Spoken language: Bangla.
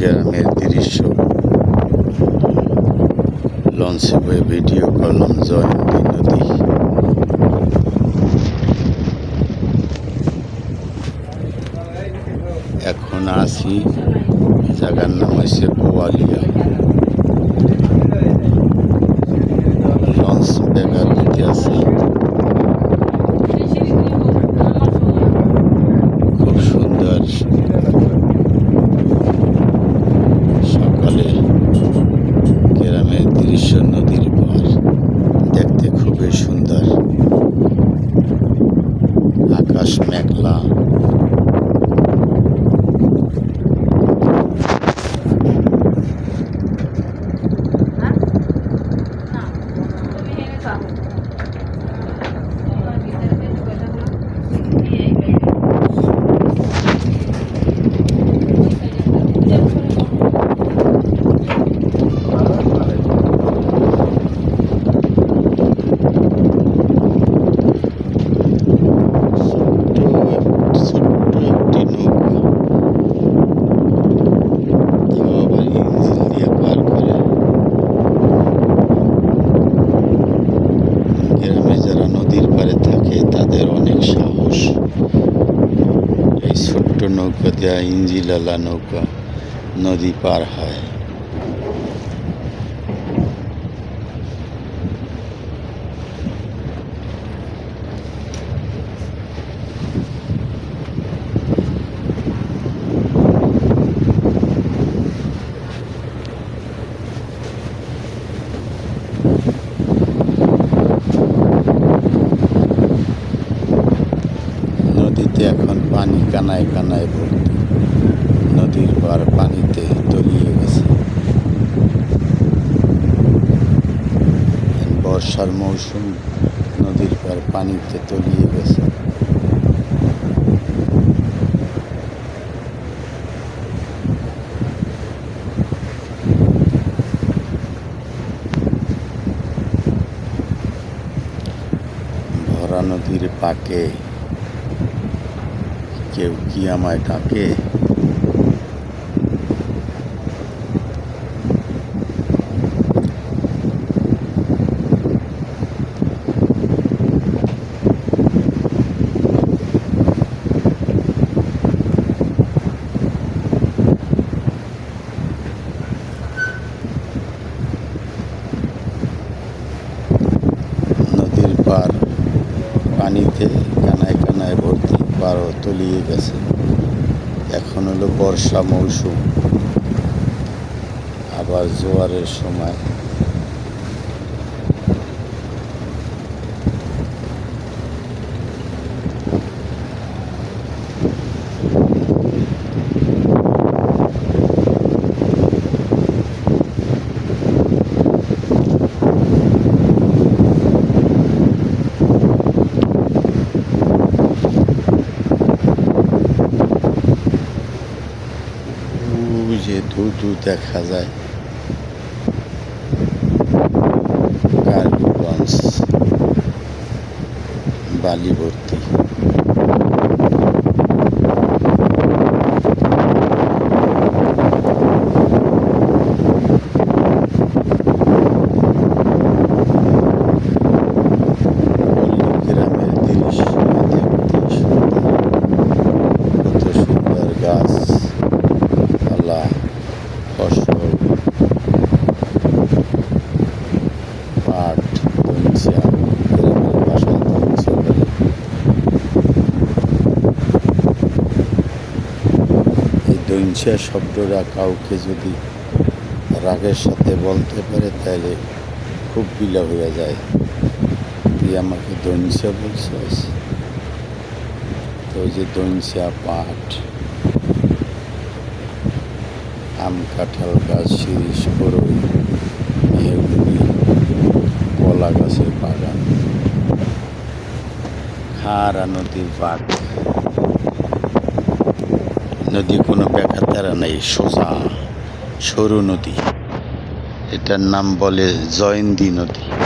গ্রামের দৃশ্য। লঞ্চে বয়ে ভিডিও করলাম জয়ন্তী নদী। এখন আসি জায়গার নাম হয়েছে গোয়ালিয়া नौका त्या इंजी लाला नौका नदी पार है। কানায় কানায় ভর্তি। নদীর পার পানিতে তলিয়ে গেছে। বর্ষার মৌসুম নদীর পার পানিতে তলিয়ে গেছে। ভরা নদীর পাকে কেউ কি আমায় ডাকে নদীর পার পানিতে কানায় কানায় পারও তলিয়ে গেছে। এখন হলো বর্ষা মৌসুম। আবার জোয়ারের সময়। দূর দূর দেখা যায় কার্গোগঞ্জ বালি ভর্তি গ্রামের দঞ্চিয়া শব্দটা কাউকে যদি রাগের সাথে বলতে পারে, তাহলে খুব বিলা হয়ে যায়। তুই আমাকে দঞ্চিয়া বলছিস? তো ওই যে দঞ্চিয়া পাট আম, কাঁঠাল, গাছ, শিরিষ বরই মেহগুনি কলা গাছের বাগান খারা নদীর বাঘ নদী কোনো বেকাতারা নেই সোজা সরু নদী। এটার নাম বলে জয়ন্তী নদী।